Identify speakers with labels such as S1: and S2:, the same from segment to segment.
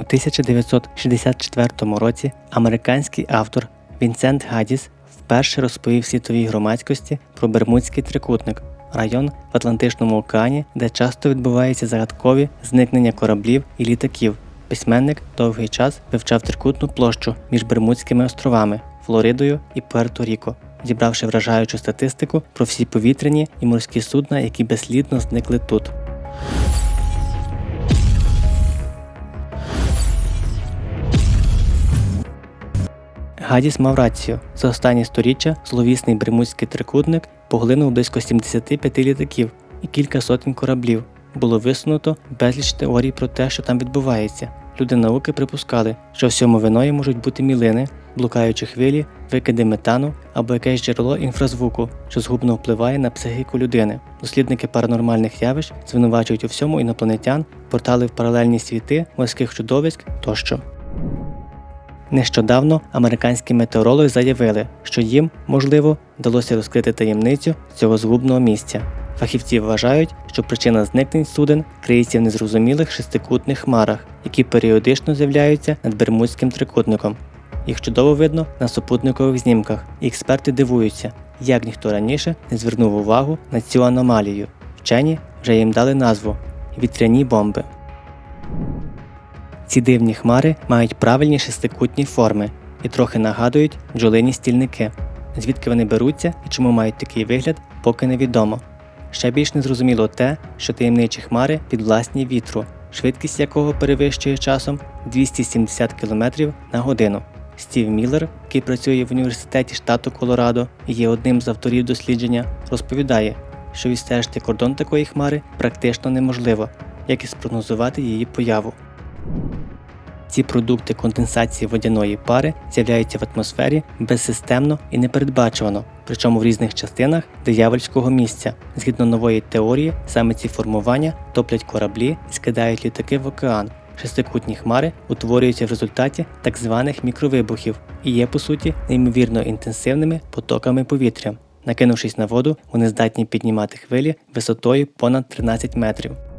S1: У 1964 році американський автор Вінсент Гадіс вперше розповів світовій громадськості про Бермудський трикутник, район в Атлантичному океані, де часто відбуваються загадкові зникнення кораблів і літаків. Письменник довгий час вивчав трикутну площу між Бермудськими островами, Флоридою і Пуерто-Ріко, зібравши вражаючу статистику про всі повітряні і морські судна, які безслідно зникли тут. Гадіс мав рацію. За останні сторіччя зловісний Бермудський трикутник поглинув близько 75 літаків і кілька сотень кораблів. Було висунуто безліч теорій про те, що там відбувається. Люди науки припускали, що всьому виною можуть бути мілини, блукаючі хвилі, викиди метану або якесь джерело інфразвуку, що згубно впливає на психіку людини. Дослідники паранормальних явищ звинувачують у всьому інопланетян, портали в паралельні світи, морських чудовиськ тощо. Нещодавно американські метеорологи заявили, що їм, можливо, вдалося розкрити таємницю цього згубного місця. Фахівці вважають, що причина зникнень суден криється в незрозумілих шестикутних хмарах, які періодично з'являються над Бермудським трикутником. Їх чудово видно на супутникових знімках, і експерти дивуються, як ніхто раніше не звернув увагу на цю аномалію. Вчені вже їм дали назву вітряні бомби. Ці дивні хмари мають правильні шестикутні форми і трохи нагадують бджолині стільники. Звідки вони беруться і чому мають такий вигляд, поки невідомо. Ще більш незрозуміло те, що таємничі хмари підвласні вітру, швидкість якого перевищує часом 270 км на годину. Стів Міллер, який працює в університеті штату Колорадо і є одним з авторів дослідження, розповідає, що відстежити кордон такої хмари практично неможливо, як і спрогнозувати її появу. Ці продукти конденсації водяної пари з'являються в атмосфері безсистемно і непередбачувано, причому в різних частинах диявольського місця. Згідно нової теорії, саме ці формування топлять кораблі і скидають літаки в океан. Шестикутні хмари утворюються в результаті так званих мікровибухів і є, по суті, неймовірно інтенсивними потоками повітря. Накинувшись на воду, вони здатні піднімати хвилі висотою понад 13 метрів.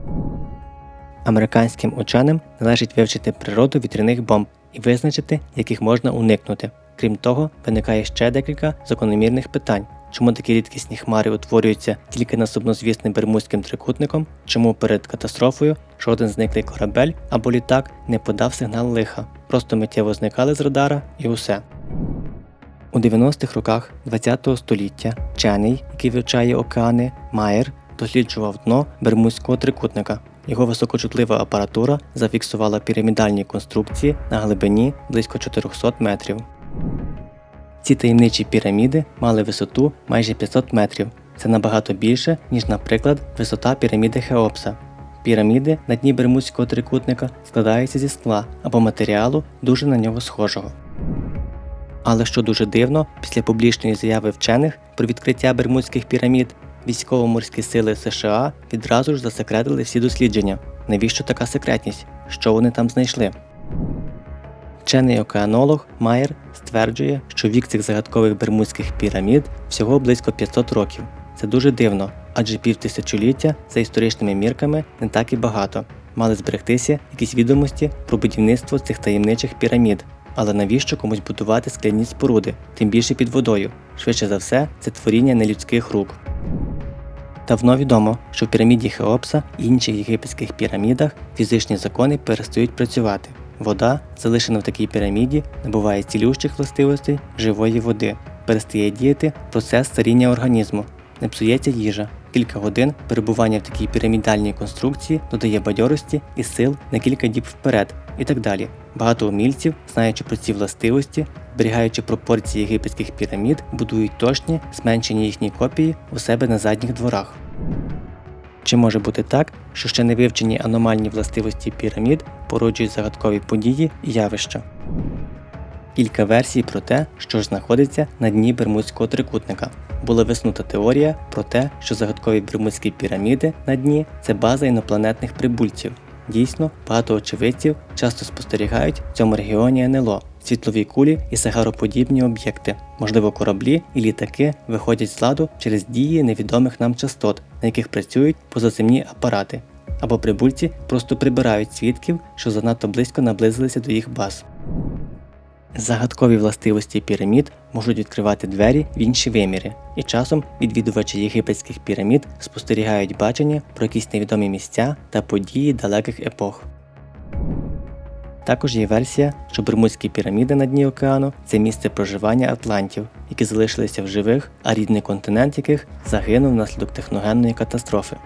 S1: Американським ученим належить вивчити природу вітряних бомб і визначити, як їх можна уникнути. Крім того, виникає ще декілька закономірних питань. Чому такі рідкісні хмари утворюються тільки над сумнозвісним Бермудським трикутником, чому перед катастрофою жоден зниклий корабель або літак не подав сигнал лиха, просто миттєво зникали з радара і усе. У 90-х роках ХХ століття вчений, який вивчає океани, Майер досліджував дно Бермудського трикутника. Його високочутлива апаратура зафіксувала пірамідальні конструкції на глибині близько 400 метрів. Ці таємничі піраміди мали висоту майже 500 метрів. Це набагато більше, ніж, наприклад, висота піраміди Хеопса. Піраміди на дні Бермудського трикутника складаються зі скла або матеріалу, дуже на нього схожого. Але що дуже дивно, після публічної заяви вчених про відкриття Бермудських пірамід військово-морські сили США відразу ж засекретили всі дослідження. Навіщо така секретність? Що вони там знайшли? Вчений океанолог Майер стверджує, що вік цих загадкових бермудських пірамід всього близько 500 років. Це дуже дивно, адже півтисячоліття за історичними мірками не так і багато. Мали зберегтися якісь відомості про будівництво цих таємничих пірамід. Але навіщо комусь будувати скляні споруди, тим більше під водою? Швидше за все, це творіння нелюдських рук. Давно відомо, що в піраміді Хеопса і інших єгипетських пірамідах фізичні закони перестають працювати. Вода, залишена в такій піраміді, набуває цілющих властивостей живої води, перестає діяти процес старіння організму, не псується їжа. Кілька годин перебування в такій пірамідальній конструкції додає бадьорості і сил на кілька діб вперед і так далі. Багато умільців, знаючи про ці властивості, зберігаючи пропорції єгипетських пірамід, будують точні, зменшені їхні копії у себе на задніх дворах. Чи може бути так, що ще не вивчені аномальні властивості пірамід породжують загадкові події і явища? Кілька версій про те, що ж знаходиться на дні Бермудського трикутника. Була висунута теорія про те, що загадкові Бермудські піраміди на дні це база інопланетних прибульців. Дійсно, багато очевидців часто спостерігають в цьому регіоні НЛО, світлові кулі і сагароподібні об'єкти. Можливо, кораблі і літаки виходять з ладу через дії невідомих нам частот, на яких працюють позаземні апарати. або прибульці просто прибирають свідків, що занадто близько наблизилися до їх баз. Загадкові властивості пірамід можуть відкривати двері в інші виміри, і часом відвідувачі єгипетських пірамід спостерігають бачення про якісь невідомі місця та події далеких епох. Також є версія, що Бермудські піраміди на дні океану це місце проживання атлантів, які залишилися в живих, а рідний континент яких загинув внаслідок техногенної катастрофи.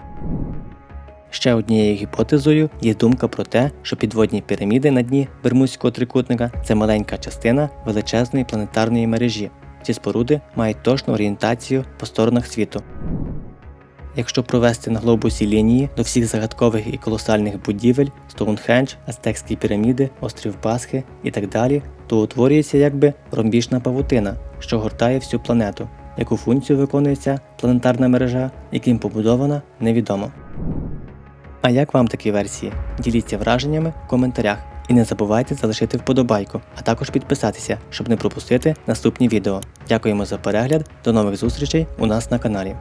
S1: Ще однією гіпотезою є думка про те, що підводні піраміди на дні Бермудського трикутника це маленька частина величезної планетарної мережі. Ці споруди мають точну орієнтацію по сторонах світу. Якщо провести на глобусі лінії до всіх загадкових і колосальних будівель, Стоунхендж, Ацтекські піраміди, острів Пасхи і так далі, то утворюється якби ромбічна павутина, що гортає всю планету. Яку функцію виконує ця планетарна мережа, яким побудована, невідомо. А як вам такі версії? Діліться враженнями в коментарях. І не забувайте залишити вподобайку, а також підписатися, щоб не пропустити наступні відео. Дякуємо за перегляд, до нових зустрічей у нас на каналі.